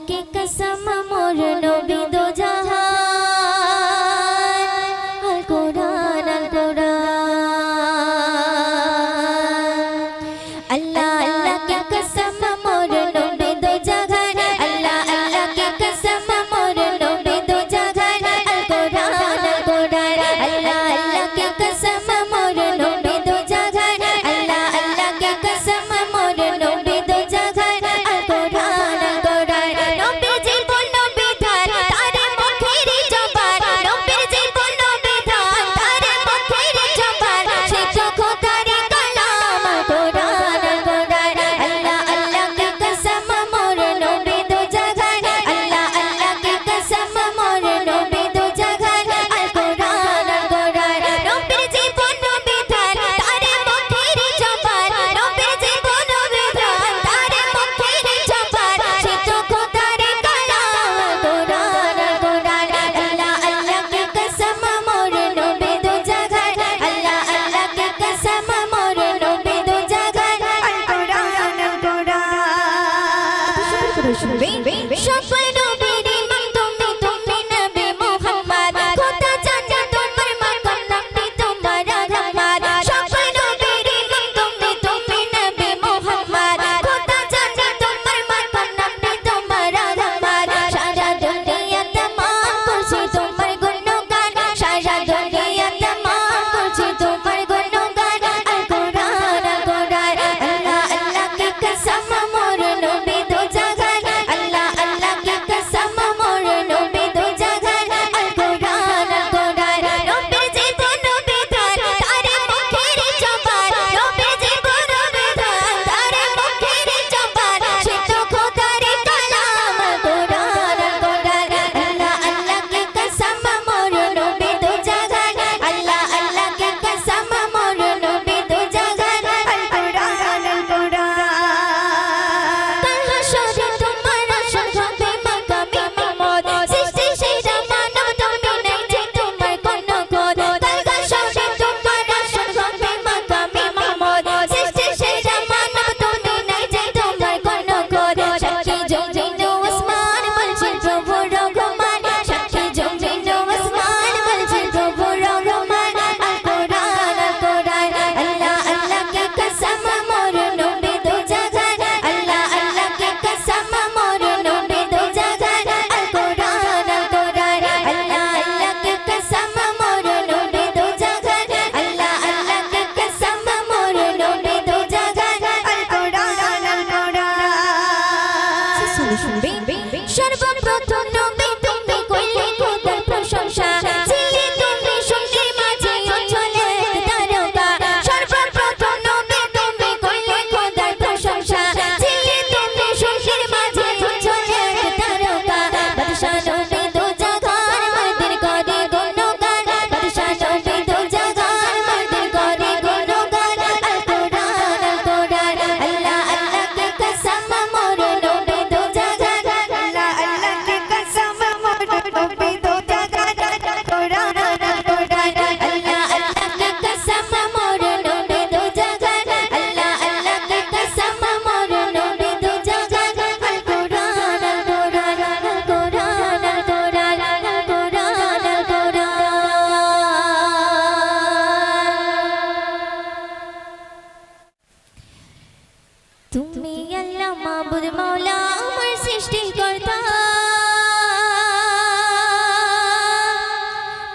তোমাকে কসম মোর নবী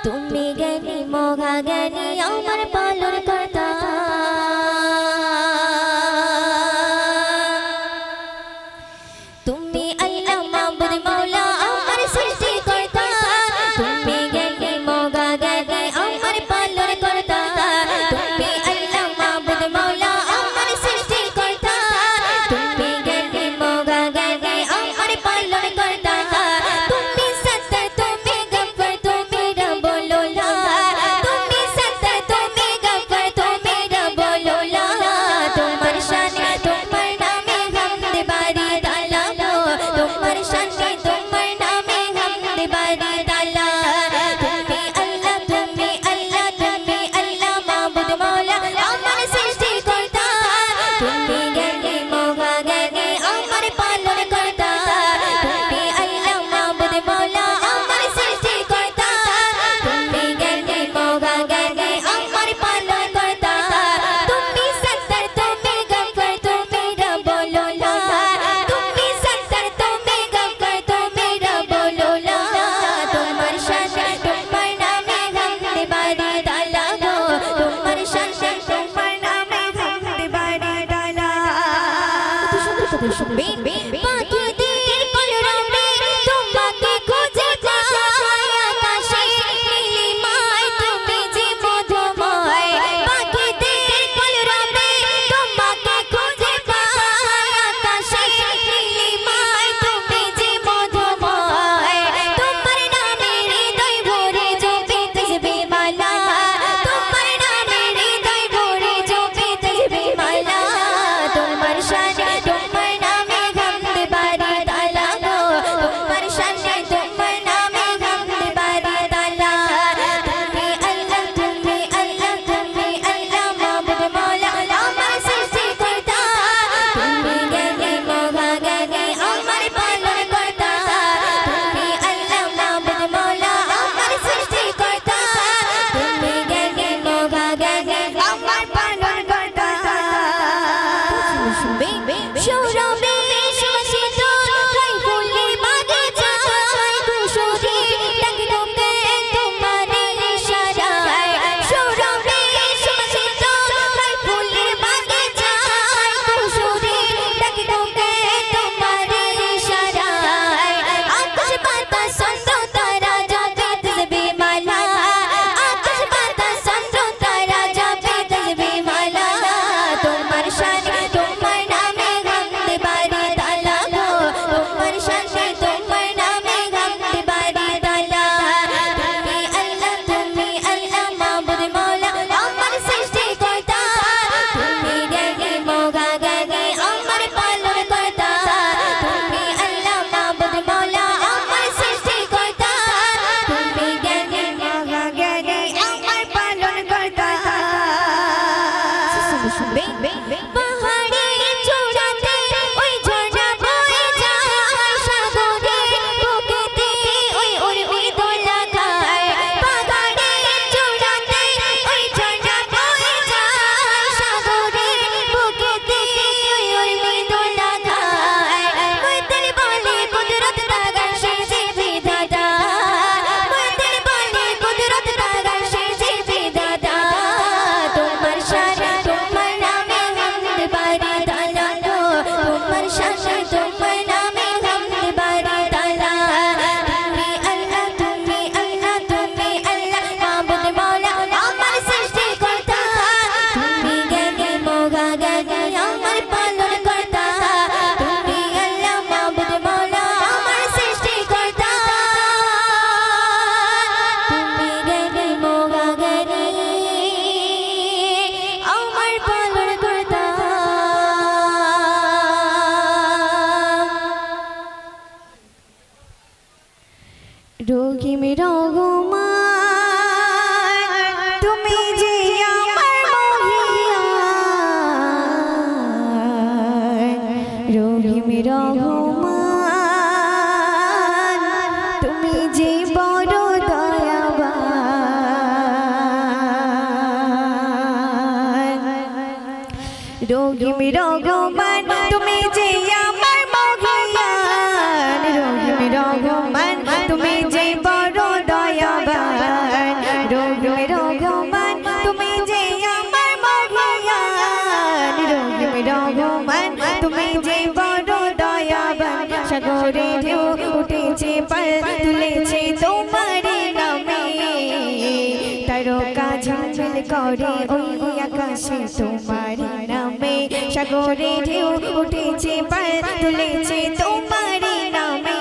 তুমি জ্ঞানী মহাজ্ঞানী আমার রহিম রহমান তুমি যে বড় দয়াবান। রহিম রহমান তুলেছে তোমার নামে। তারকা ঝলঝল করে ওই আকাশে তোমার নামে। সাগরে ঢেউ উঠেছে, পাল তুলেছে তোমার নামে।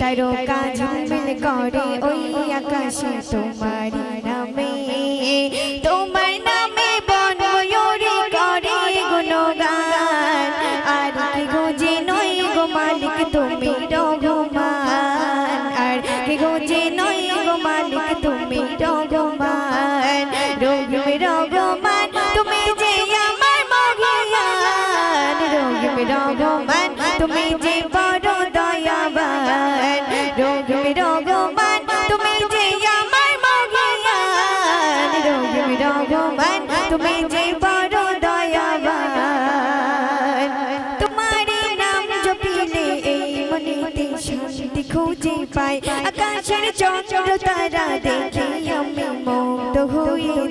তারকা ঝলঝল করে ওই আকাশে তোমার নামে। তোমার um.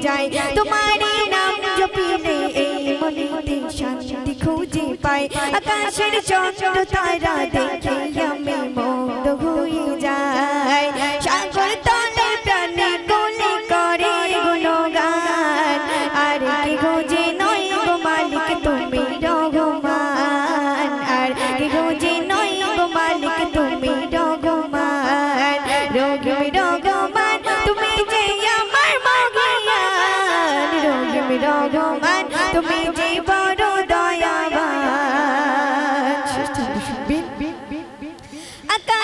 যাই তোমার নাম জপিলে এই মনেতে শান্তি খুঁজে পাই। আকাশের চন্দ্র তারা দেখ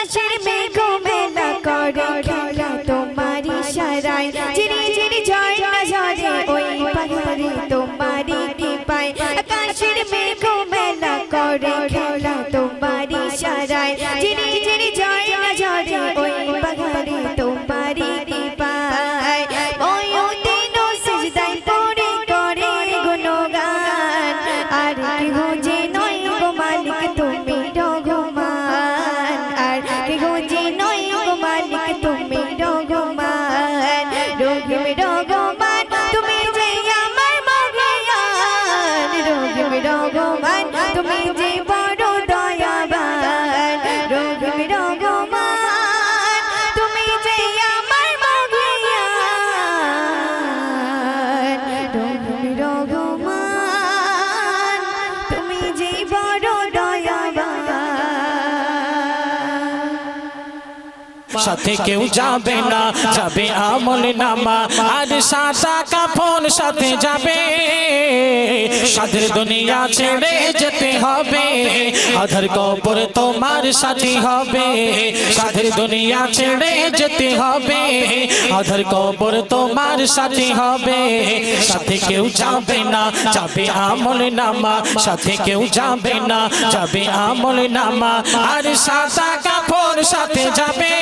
আকাশের মেঘ মেলা করে, খেলা তোমারি চিরি চিরি ঝড় না ঝরে, ওই পাহাড়ে তোমারি কি আকাশের মেঘ মেলা করে, খেলা তোমারি সারাই। চিরি চিরি ঝড় রঘুমান রঘুম সাথে কেউ যাবে না। যাবে আমল নামা। আর সাদা কাফন সাথে যাবে। সাদের দুনিয়া ছেড়ে যেতে হবে। আধার কবর তোমার সাথী হবে। সাদের দুনিয়া ছেড়ে যেতে হবে। আধার কবর তোমার সাথী হবে। সাথে কেউ যাবে না। যাবে আমল নামা। সাথে কেউ যাবে না। যাবে আমল নামা। আর সাদা কাপড় সাথে যাবে।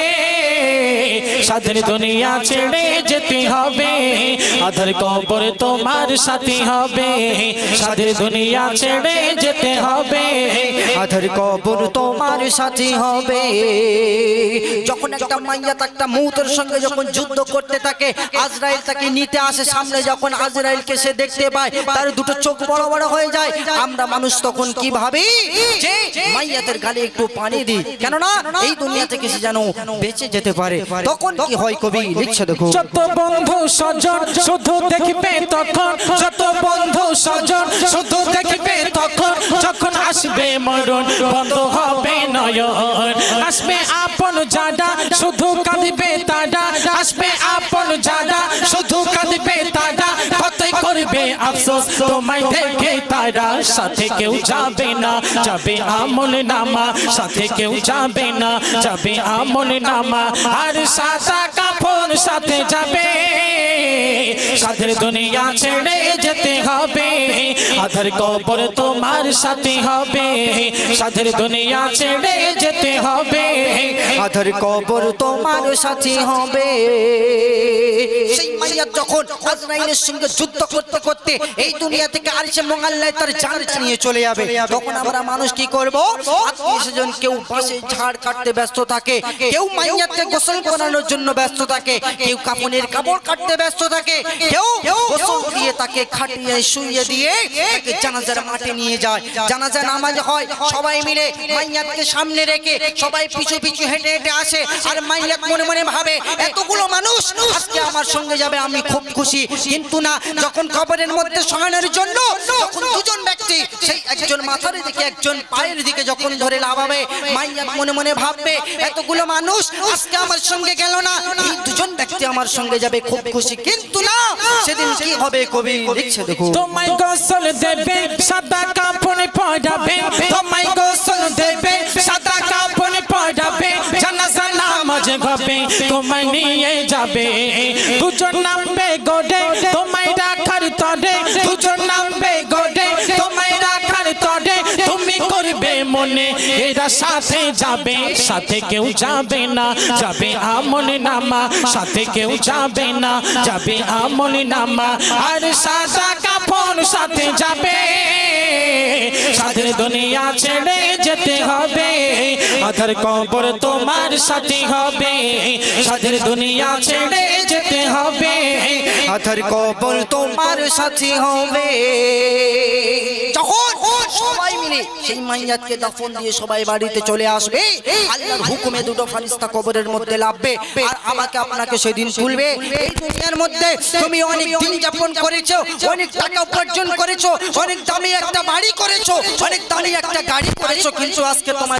সাদের দুনিয়া ছেড়ে যেতে হবে। আধার কবর তোমার সাথী হবে। সাদের দুনিয়া ছেড়ে যেতে হবে। আধার কবর তোমার সাথী হবে। যখন একটা মাইয়াত একটা মৌতের সঙ্গে যখন যুদ্ধ করতে থাকে, আজরাইল তাকে নিতে আসে সামনে। যখন আজরাইলকে সে দেখতে পায়, তার দুটো চোখ বড় বড় হয়ে যায়। আমরা মানুষ তখন কি ভাবি? যে মাইয়াতের গালে একটু পানি দিই। কেননা এই দুনিয়া থেকে সে যেন বেঁচে যেতে পারে তখন কি হয় কবি? লিখছে দেখো যত বন্ধু সজন শুধু দেখবে তখন যত বন্ধু সজন শুধু দেখবে তখন যখন আসবে মরণ বন্ধ হবে নয়ন। আসবে আপন জাডা শুধু কাঁদবে তাডা আসবে আপন আফসোস, তোমায় দেখে তারা সাথে কেউ যাবে না। যাবে আমল নামা, সাথে কেউ যাবে না। যাবে আমল নামা, আর সাদা কাপড় সাথে যাবে। সাদের দুনিয়া ছেড়ে যেতে হবে, আধার কবর তোমার সাথে হবে। সাদের দুনিয়া ছেড়ে যেতে হবে, আধার কবর তোমার সাথী হবে। সেই মাইয়া যখন আজরাইলের সঙ্গে যুদ্ধ করতে করতে এই দুনিয়া থেকে আরিসে মঙ্গাল্লায় তার জান নিয়ে চলে যাবে। তখন আমরা মানুষ কি করব? আত্মীয় স্বজন কেউ পাশে ঝাড় কাটতে ব্যস্ত থাকে, কেউ মাইয়াকে গোসল করানোর জন্য ব্যস্ত থাকে, কেউ কাপনের কাপড় কাটতে ব্যস্ত থাকে, কেউ গোসল দিয়ে তাকে খাটিয়ে শুইয়ে দিয়ে তাকে জানাজার মাঠে নিয়ে যায়। জানাজা নামাজ হয়, সবাই মিলে মাইয়াতকে সামনে রেখে সবাই পিছু পিছু হেঁটে হেঁটে আসে। আর মাইয়াত মনে মনে ভাবে, এতগুলো মানুষ আজকে আমার সঙ্গে যাবে, আমি খুব খুশি। কিন্তু না, যখন মধ্যে শয়নের জন্য যখন দুজন ব্যক্তি সেই একজন মাথার দিকে, একজন পায়ের দিকে যখন ধরে লাভাবে মাইয়াত মনে মনে ভাববে, এতগুলো মানুষ আজকে আমার সঙ্গে গেল না। এই দুজন ব্যক্তি আমার সঙ্গে যাবে, খুব খুশি। কিন্তু না, সেদিন কি হবে কবি? লিখছে দেখো। তোমায় গোসল দেবে, সাদা কাপড় পরাবে। তোমায় গোসল দেবে, সাদা কাপড় পরাবে। জানাজা নামাজ হবে তোমায় নিয়ে যাবে। দুজন নামবে গোডে, তোমায় তরে দুজন নামবে। মনে, এরা সাথে যাবে, সাথে কেউ যাবে না, যাবে আমল নামা, সাথে কেউ যাবে না, যাবে আমল নামা। আর সাদা কাপড় সাথে যাবে, সাদের দুনিয়া ছেড়ে যেতে হবে, আধার কবর তোমার সাথে হবে, সাদের দুনিয়া ছেড়ে যেতে হবে, আধার কবর তোমার সাথী হবে। যখন সবাই মিলে সেই মাইয়াতকে দাফন দিয়ে সবাই বাড়িতে চলে আসবে। আল্লাহর হুকুমে দুটো ফারিস্তা কবরের মধ্যে লাভবে। আর আমাকে আপনাকে সেদিন তুলবে এই দুনিয়ার মধ্যে তুমি অনেক দিন যাপন করেছ, অনেক টাকা উপার্জন করেছ, অনেক দামি একটা বাড়ি করেছ, অনেক দামি একটা গাড়ি করেছ, কিন্তু আজকে তোমার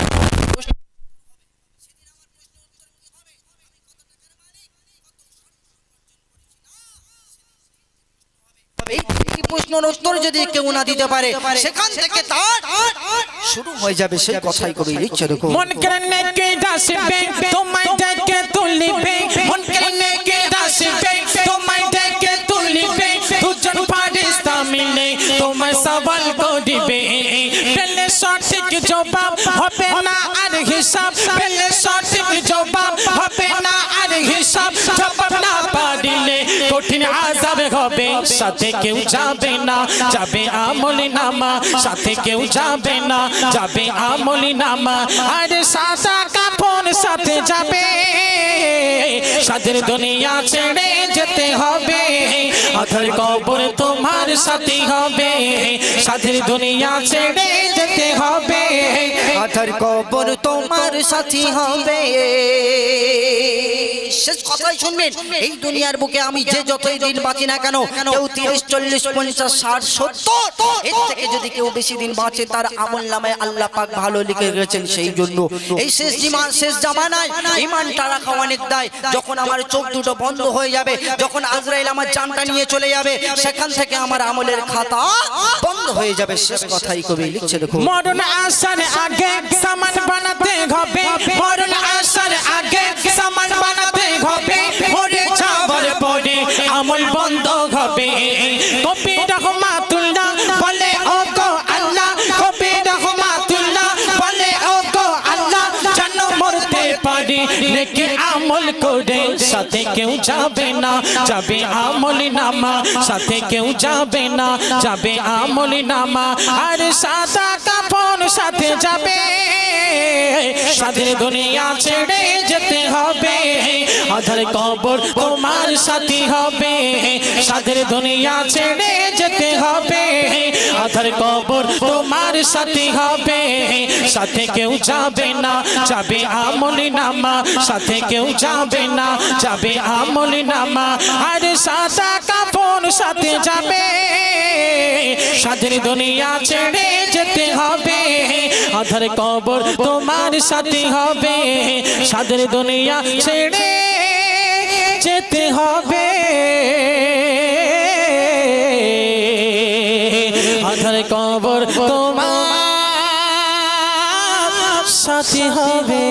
সেখান তোমায় সওয়াল করিবে। পেলে জবাব হবে না। কঠিন আজাবে হবে। সাথে কেউ যাবে না, যাবে আমলি নামা। সাথে কেউ যাবে না, যাবে আমলি নামা। আরে সাদা কাপড় সাথে যাবে। সাদের দুনিয়া ছেড়ে যেতে হবে। আধার কবর তোমার সাথে হবে। সাদের দুনিয়া ছেড়ে যেতে হবে। আধার কবর তোমার সাথী হবে। শেষ কথাই শুনবেন। এই দুনিয়ার বুকে আমি যে যতই দিন বাঁচি না কেন, কেউ তিরিশ, চল্লিশ, পঞ্চাশ, ষাট, সত্তর, এর থেকে যদি কেউ বেশি দিন বাঁচে, তার আমল নামায় আল্লাহ পাক ভালো লিখে গেছেন সেই জন্য। এই শেষ জীবন, শেষ জামানায় ইমানটা রাখা অনেক দায়। যখন আমার চোখ দুটো বন্ধ হয়ে যাবে, যখন আজরাইল আমার জানটা নিয়ে চলে যাবে, সেখান থেকে আমার আমলের খাতা বন্ধ হয়ে যাবে শেষ কথাই কবি লিখছে দেখো মরণ আসার আগে সামান বানাতে হবে। মরণ আসার আগে সামান বানাতে হবে। মরে যাবার পরে আমল বন্ধ হবে। কবি রহমাতুল্লাহ নেকি আমল করে সাথে কেউ যাবে না যাবে আমল নামা সাথে কেউ যাবে না যাবে আমল নামা আর সাদা কাপড় সাথে যাবে। সাদের দুনিয়া ছেড়ে যেতে হবে। আধার কবর তোমার সাথী হবে। সাদের দুনিয়া ছেড়ে যেতে হবে। আধার কবর তোমার সাথী হবে। সাথে কেউ যাবে না, যাবে আমলি নামা। সাথে কেউ যাবে না, যাবে আমলি নামা। আর সাদা কাপড় সাথে যাবে। সাদের দুনিয়া ছেড়ে যেতে হবে। আধার কবর তোমার সাথে হবে। সাদের দুনিয়া ছেড়ে যেতে হবে। আধার কবর তোমার সাথে হবে।